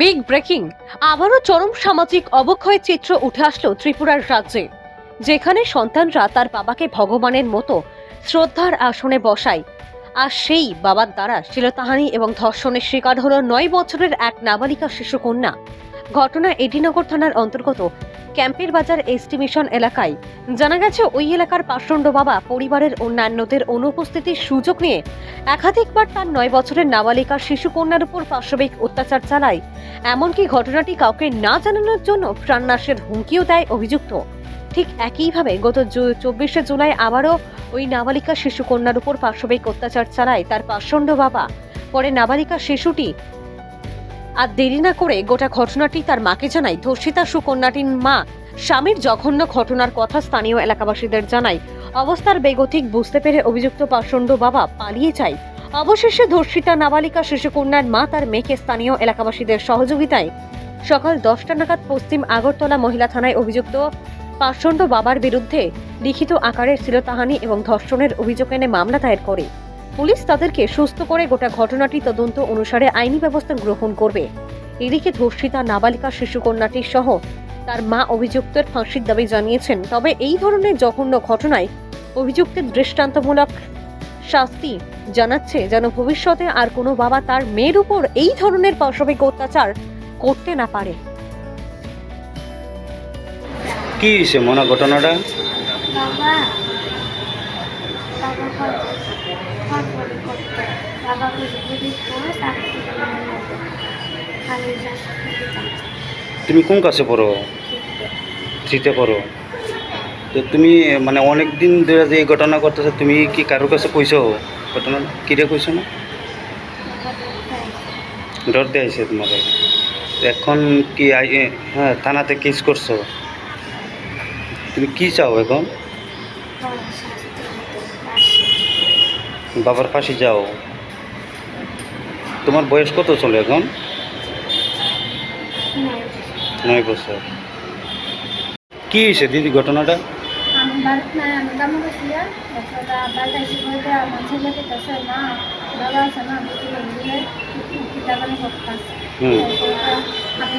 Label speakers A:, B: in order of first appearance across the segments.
A: Big breaking আবারও চরম সামাজিক অবক্ষয় চিত্র উঠে আসলো ত্রিপুরার রাজ্যে, যেখানে সন্তানরা তার বাবাকে ভগবানের মতো শ্রদ্ধার আসনে বসায়। আর সেই বাবার দ্বারা শিলতাহানি এবং ধর্ষণের শিকার হল নয় বছরের এক নাবালিকা শিশু কন্যা ঘটনা এডিনগর থানার অন্তর্গত ক্যাম্পের বাজার এস্টিমেশন এলাকায়। জানা গেছে, ওই এলাকার পাষণ্ড বাবা পরিবারের অন্যান্যদের অনুপস্থিতির সুযোগ নিয়ে একাধিকবার তার নয় বছরের নাবালিকা শিশু কন্যার উপর পাশবিক অত্যাচার চালায়। এমনকি ঘটনাটি কাউকে না জানানোর জন্য প্রাণনাশের হুমকিও দেয় অভিযুক্ত। ঠিক একইভাবে গত চব্বিশে জুলাই আবারও ওই নাবালিকা শিশু কন্যার উপর পাশবিক অত্যাচার চালায় তার পাষণ্ড বাবা। পরে নাবালিকা শিশুটি আর দেরি না করে গোটা ঘটনাটি তার মাকে জানায় ধর্ষিতা সুকন্যাটির মা, স্বামীর জঘন্য ঘটনার কথা স্থানীয় এলাকাবাসীদের জানায় অবস্থার বেগতিক বুঝতে পেরে অভিযুক্ত পাষণ্ড বাবা পালিয়ে যায়। অবশেষে ধর্ষিতা নাবালিকা শিশুকন্যার মা তার মেয়েকে স্থানীয় এলাকাবাসীদের সহযোগিতায় সকাল দশটা নাগাদ পশ্চিম আগরতলা মহিলা থানায় অভিযুক্ত পাষণ্ড বাবার বিরুদ্ধে লিখিত আকারের শিলতাহানি এবং ধর্ষণের অভিযোগ এনে মামলা দায়ের করে। পুলিশ তাদেরকে সুস্থ করে গোটা ঘটনাটি তদন্ত অনুসারে আইনি ব্যবস্থা গ্রহণ করবে। এদিকে ধর্ষিতা নাবালিকা শিশুকন্যাটির সহ তার মা অভিযুক্তের ফাঁসির দাবি জানিয়েছেন। তবে এই ধরনের জঘন্য ঘটনায় অভিযুক্তের দৃষ্টান্তমূলক শাস্তি জানাচ্ছে যেন ভবিষ্যতে আর কোনো বাবা তার মেয়ের উপর এই ধরনের পাশবিক অত্যাচার করতে না পারে।
B: কি হয়েছে মনে ঘটনাটা?
C: বাবা ঘর ঘর পরি করতো বাবাকে যদি করে তাকে খালি
B: তুমি কোন কাছে পড়ো? থ্রিতে পড়ো। তো তুমি মানে অনেক দিন ধরে যে এই ঘটনা করতেছো তুমি কি কারোর কাছে কইছো? ঘটনা কিরে কইছো না? ডর দিয়ে আইছে তোমাকে। এখন কি হ্যাঁ থানাতে কেস করছ? তুমি কি চাও এখন? বাবার ফাঁসি যাও তোমার বয়স কত চলে এখন? নয় বছর। কি হয়েছে দিদি ঘটনাটা?
C: আমি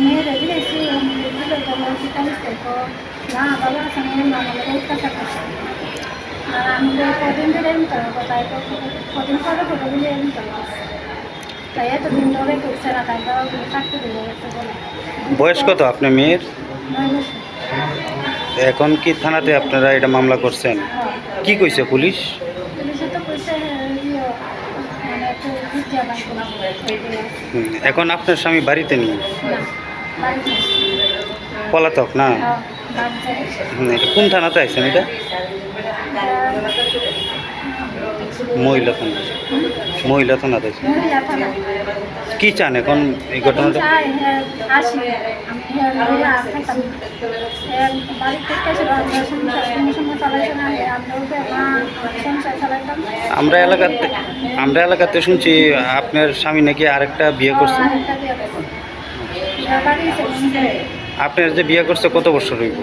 C: দিলে দিলে কদিন ধরে এমন কদিন পরে ফটোগুলি এমন করব তাই এতদিন ধরে করছে না তাই বাবা থাকতে দিলে
B: বয়স কত আপনার মেয়ের এখন কি থানাতে আপনারা এটা মামলা করছেন কি কইছে পুলিশ
C: তো
B: এখন আপনার স্বামী বাড়িতে নেই পলাতক না কোন থানাতে আছেন এটা মহিলা থানা। মহিলা
C: থানা
B: কি চান এখন এই ঘটনাটা?
C: আমরা
B: এলাকাতে আমরা এলাকাতে শুনছি আপনার স্বামী নাকি আরেকটা বিয়ে করছে। আপনার যে বিয়ে করছে কত বছর হইব?